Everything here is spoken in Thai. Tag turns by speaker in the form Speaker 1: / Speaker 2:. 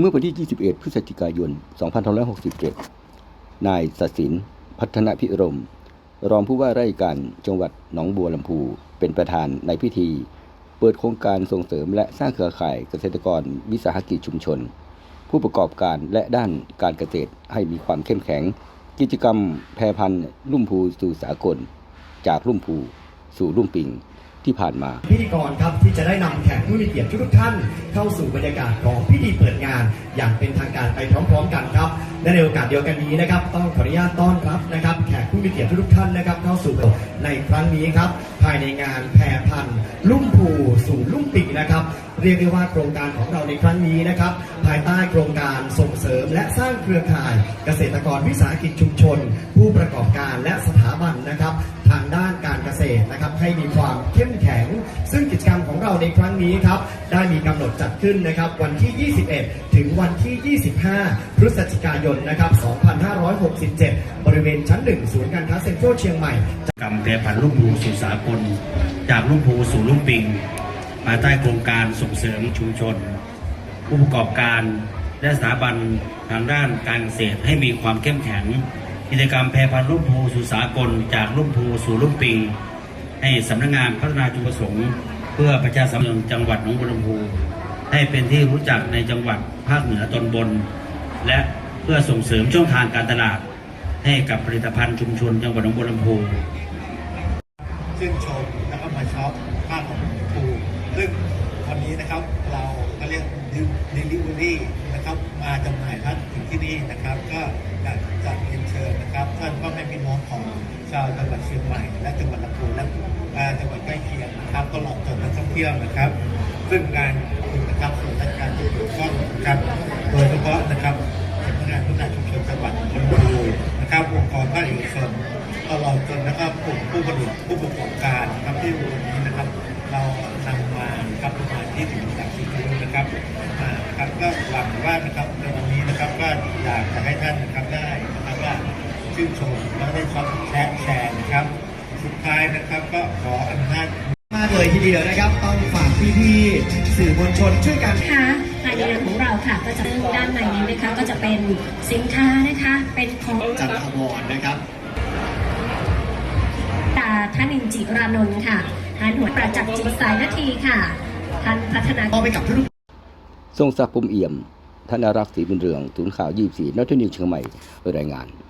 Speaker 1: เมื่อวันที่ 21 พฤศจิกายน 2567 นายสศิน พัฒนพิรม รองผู้ว่าราชการจังหวัดหนองบัวลำพู เป็นประธานในพิธี เปิดโครงการส่งเสริมและสร้างเครือข่ายเกษตรกรวิสาหกิจชุมชน ผู้ประกอบการและด้านการเกษตรให้มีความเข้มแข็ง กิจกรรมแพรพันธุ์ลุ่มพูสู่สากล จากลุ่มพูสู่ลุ่มปิง ที่ผ่านมา
Speaker 2: พิธีกรครับที่จะได้นำแขกผู้มีเกียรติทุกท่าน เข้าสู่บรรยากาศของพิธีเปิดงาน อย่างเป็นทางการไปพร้อมๆ กันครับและในโอกาสเดียวกันนี้นะครับต้องขออนุญาตต้อนรับนะครับ แขกผู้มีเกียรติทุกท่านนะครับเข้าสู่ในครั้งนี้ครับ ภายในงานแพรพันลุ่มผูสู่ลุ่มปิงนะครับ เรียกได้ว่าโครงการของเราในครั้งนี้นะครับ ภายใต้โครงการส่งเสริมและสร้างเครือข่าย เกษตรกรวิสาหกิจชุมชน ผู้ประกอบการและส ให้มีความเข้มแข็ง ซึ่งกิจกรรมของเราในครั้งนี้ครับ ได้มีกำหนดจัดขึ้นนะครับวันที่ 21 ถึงวันที่ 25 พฤศจิกายนนะครับ 2567 บริเวณชั้น 1 ศูนย์การค้าเซ็นทรัลเชียงใหม่
Speaker 3: กรรมแปรผันลูกภูสู่สากล จากลูกภูสู่ลูกปิงภายใต้โครงการส่งเสริมชุมชนผู้ประกอบการและสถาบันทางด้านการเกษตรให้มีความเข้มแข็ง กิจกรรมแพรพันธุ์ลูกภูสู่สากล จากลูกภูสู่ลูกปิง ให้สำนักงานพัฒนาจุมประสงค์ เพื่อประชาสัมพันธ์จังหวัดหนองบัวลำพูให้เป็นที่รู้จักในจังหวัดภาคเหนือตอนบน และเพื่อส่งเสริมช่องทางการตลาด ให้กับผลิตภัณฑ์ชุมชนจังหวัดหนองบัวลำพู
Speaker 4: ชื่นชมแล้วก็มาช็อปผ้าของครูซึ่งวันนี้นะครับเราก็เรียก delivery นะครับมาจำหน่ายท่านถึง นี่นะครับ ก็อยากจะเรียนเชิญนะครับท่านพ่อแม่พี่น้องของชาวจังหวัดเชียงใหม่ และจังหวัดลำพูนและจังหวัดใกล้เคียงนะครับตลอดจนนักท่องเที่ยวนะครับ ซึ่งงานนะครับส่วนราชการที่เกี่ยวข้องนะครับโดยเฉพาะนะครับสำนักงานพัฒนาชุมชนจังหวัดลำพูนนะครับองค์กรภาคเอกชนตลอดจนนะครับกลุ่มผู้ผลิตผู้ประกอบการนะครับที่วันนี้นะครับ เรา ชื่นชมแล้วได้ชอบแชร์แชร์นะครับ สุดท้ายนะครับก็ขออนุญาต
Speaker 2: มากเลยทีเดียวนะครับ ต้องฝากพี่ๆสื่อมวลชนช่วยกัน
Speaker 5: นะคะภายในงานของเราค่ะ ก็จะเริ่มด้านในนี้นะคะก็จะเป็นสินค้านะคะ เป็นของ
Speaker 2: จันทวรนะครับ
Speaker 5: ตาท่านอินจิรานนท์ค่ะท่านหัวประจักษ์จิตสายนาทีค่ะท่านพัฒนา
Speaker 2: มอบไปกับทุก
Speaker 1: ทรงศักดิ์พรหมเอี่ยมธนรักษ์ศรีบุญเรือง ศูนย์ข่าว 24นอทนิวเชียงใหม่รายงาน
Speaker 2: ๆ